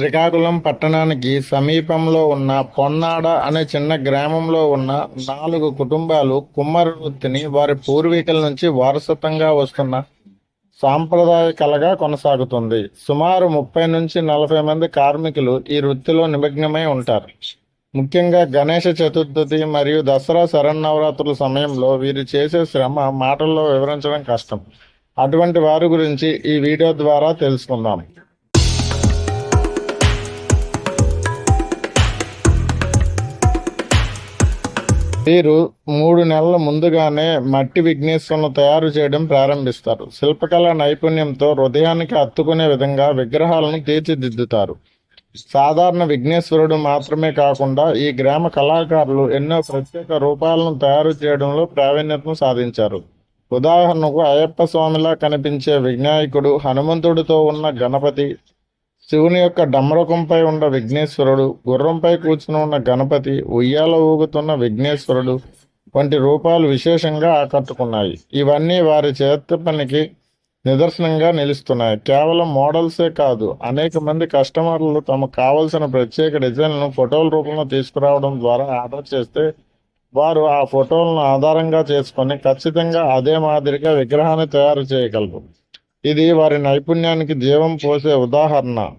శ్రీకాకుళం పట్టణానికి సమీపంలో ఉన్న పొన్నాడ అనే చిన్న గ్రామంలో ఉన్న నాలుగు కుటుంబాలు కుమ్మరి వృత్తిని వారి పూర్వీకుల నుంచి వారసత్వంగా వస్తున్న సాంప్రదాయ కళగా కొనసాగుతుంది. సుమారు ముప్పై నుంచి నలభై మంది కార్మికులు ఈ వృత్తిలో నిమగ్నమై ఉంటారు. ముఖ్యంగా గణేష చతుర్థి మరియు దసరా శరన్నవరాత్రుల సమయంలో వీరు చేసే శ్రమ మాటల్లో వివరించడం కష్టం. అటువంటి వారి గురించి ఈ వీడియో ద్వారా తెలుసుకుందాం. వీరు మూడు నెలల ముందుగానే మట్టి విఘ్నేశ్వరులను తయారు చేయడం ప్రారంభిస్తారు. శిల్పకళ నైపుణ్యంతో హృదయానికి హత్తుకునే విధంగా విగ్రహాలను తీర్చిదిద్దుతారు. సాధారణ విఘ్నేశ్వరుడు మాత్రమే కాకుండా ఈ గ్రామ కళాకారులు ఎన్నో ప్రత్యేక రూపాలను తయారు చేయడంలో ప్రావీణ్యతను సాధించారు. ఉదాహరణకు అయ్యప్ప స్వామిలా కనిపించే వినాయకుడు హనుమంతుడితో ఉన్న గణపతి శివుని యొక్క డమ్మరకంపై ఉన్న విఘ్నేశ్వరుడు గుర్రంపై కూర్చుని ఉన్న గణపతి ఉయ్యాల ఊగుతున్న విఘ్నేశ్వరుడు వంటి రూపాలు విశేషంగా ఆకట్టుకున్నాయి. ఇవన్నీ వారి చేతి పనికి నిదర్శనంగా నిలుస్తున్నాయి. కేవలం మోడల్సే కాదు అనేక మంది కస్టమర్లు తమకు కావలసిన ప్రత్యేక డిజైన్లను ఫోటోల రూపంలో తీసుకురావడం ద్వారా ఆర్డర్ చేస్తే వారు ఆ ఫోటోలను ఆధారంగా చేసుకొని ఖచ్చితంగా అదే మాదిరిగా విగ్రహాన్ని తయారు చేయగలరు. ఇది వారి నైపుణ్యానికి జీవం పోసే ఉదాహరణ.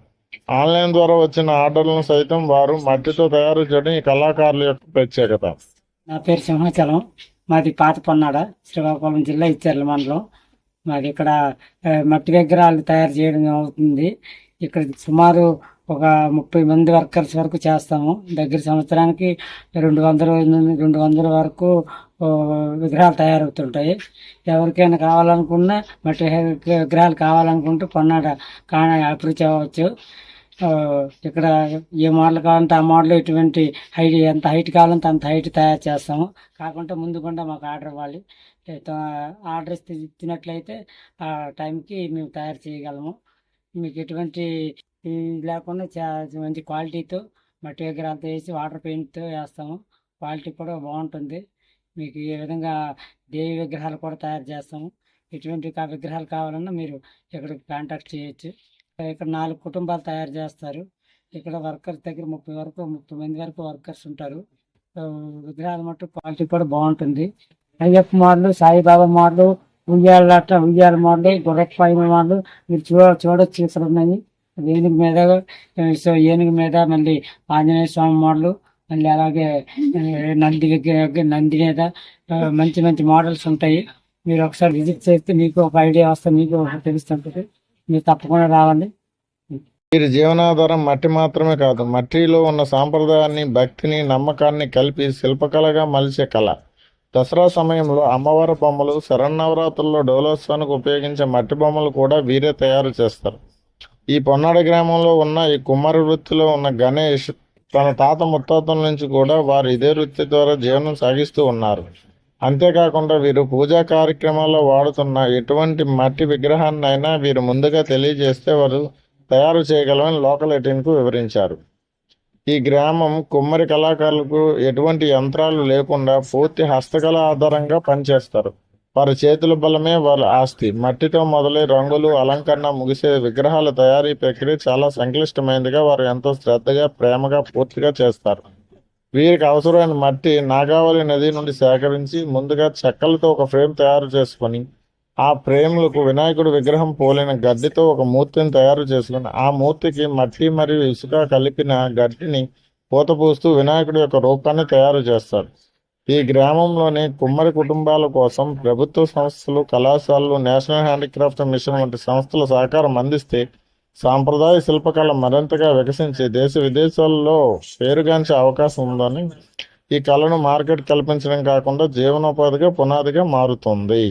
ఆన్లైన్ ద్వారా వచ్చిన ఆర్డర్లను సైతం వారు మట్టితో తయారు చేయడం ఈ కళాకారుల యొక్క ప్రత్యేకత. నా పేరు సింహాచలం. మాది పాత పొన్నాడ శ్రీకాకుళం జిల్లా ఇచ్చార్ల మండలం. మాది ఇక్కడ మట్టి విగ్రహాలు తయారు చేయడం అవుతుంది. ఇక్కడ సుమారు ఒక ముప్పై మంది వర్కర్స్ వరకు చేస్తాము. దగ్గర సంవత్సరానికి రెండు వందల రెండు వందల వరకు విగ్రహాలు తయారవుతుంటాయి. ఎవరికైనా కావాలనుకున్నా మట్టి విగ్రహాలు కావాలనుకుంటే పొన్నాడ కాణ అప్రోచ్ అవ్వచ్చు ఇక్కడ ఏ మోడల్ కావాలంటే ఆ మోడల్ ఇటువంటి హైట్ ఎంత హైట్ కావాలంటే అంత హైట్ తయారు చేస్తాము. కాకుండా ముందుకుండా మాకు ఆర్డర్ ఇవ్వాలి. ఆర్డర్ ఇస్తే ఇచ్చినట్లయితే ఆ టైంకి మేము తయారు చేయగలము. మీకు ఎటువంటి లేకుండా మంచి క్వాలిటీతో మట్టి విగ్రహాలతో వేసి వాటర్ పెయింట్తో వేస్తాము. క్వాలిటీ కూడా బాగుంటుంది. మీకు ఏ విధంగా దేవి విగ్రహాలు కూడా తయారు చేస్తాము. ఎటువంటి విగ్రహాలు కావాలన్నా మీరు ఇక్కడ కాంటాక్ట్ చేయొచ్చు. ఇక్కడ నాలుగు కుటుంబాలు తయారు చేస్తారు. ఇక్కడ వర్కర్స్ దగ్గర ముప్పై వరకు ముప్పై మంది వరకు వర్కర్స్ ఉంటారు. విగ్రహాలు మట్టు క్వాలిటీ కూడా బాగుంటుంది. అయ్యప్ప మోడల్ సాయిబాబా మోడల్ ఉయ్యాల అట్లా ఉయ్యాల మోడల్ గుర్రపు పైన మోడల్ మీరు చూడ చూడొచ్చు ఇక్కడ ఉన్నాయి. ఏనుగు మీద సో ఏనుగు మీద మళ్ళీ ఆంజనేయ స్వామి మోడల్ మళ్ళీ అలాగే నంది నంది మీద మంచి మంచి మోడల్స్ ఉంటాయి. మీరు ఒకసారి విజిట్ చేస్తే మీకు ఒక ఐడియా వస్తే మీకు తెలుస్తుంటుంది. మీరు తప్పకుండా రావాలి వీరి జీవనాధారం మట్టి మాత్రమే కాదు మట్టిలో ఉన్న సాంప్రదాయాన్ని భక్తిని నమ్మకాన్ని కలిపి శిల్పకళగా మలిచే కళ. దసరా సమయంలో అమ్మవారి బొమ్మలు శరన్నవరాత్రుల్లో డోలోత్సవానికి ఉపయోగించే మట్టి బొమ్మలు కూడా వీరే తయారు చేస్తారు. ఈ పొన్నాడ గ్రామంలో ఉన్న ఈ కుమ్మరి వృత్తిలో ఉన్న గణేష్ తన తాత ముత్తాతల నుంచి కూడా వారు ఇదే వృత్తి ద్వారా జీవనం సాగిస్తూ ఉన్నారు. అంతేకాకుండా వీరు పూజా కార్యక్రమాల్లో వాడుతున్న ఎటువంటి మట్టి విగ్రహాన్నైనా వీరు ముందుగా తెలియజేస్తే వారు తయారు చేయగలమని లోకల్ ఎయిటీన్కు వివరించారు. ఈ గ్రామం కుమ్మరి కళాకారులకు ఎటువంటి యంత్రాలు లేకుండా పూర్తి హస్తకళ ఆధారంగా పనిచేస్తారు. వారి చేతుల బలమే వారి ఆస్తి. మట్టితో మొదలై రంగులు అలంకరణ ముగిసే విగ్రహాల తయారీ ప్రక్రియ చాలా సంక్లిష్టమైనదిగా వారు ఎంతో శ్రద్ధగా ప్రేమగా పూర్తిగా చేస్తారు. వీరికి అవసరమైన మట్టి నాగావళి నది నుండి సేకరించి ముందుగా చెక్కలతో ఒక ఫ్రేమ్ తయారు చేసుకొని ఆ ఫ్రేమ్లకు వినాయకుడి విగ్రహం పోలిన గడ్డితో ఒక మూర్తిని తయారు చేసుకుని ఆ మూర్తికి మట్టి మరియు ఇసుక కలిపిన గడ్డిని పూత పూస్తూ వినాయకుడి యొక్క రూపాన్ని తయారు చేస్తారు. ఈ గ్రామంలోని కుమ్మరి కుటుంబాల కోసం ప్రభుత్వ సంస్థలు కళాశాలలు నేషనల్ హ్యాండిక్రాఫ్ట్ మిషన్ వంటి సంస్థల సహకారం అందిస్తే సాంప్రదాయ శిల్పకళ మరింతగా వికసించి దేశ విదేశాల్లో పేరుగాంచే అవకాశం ఉందని ఈ కళను మార్కెట్ కల్పించడం కాకుండా జీవనోపాధిగా పునాదిగా మారుతుంది.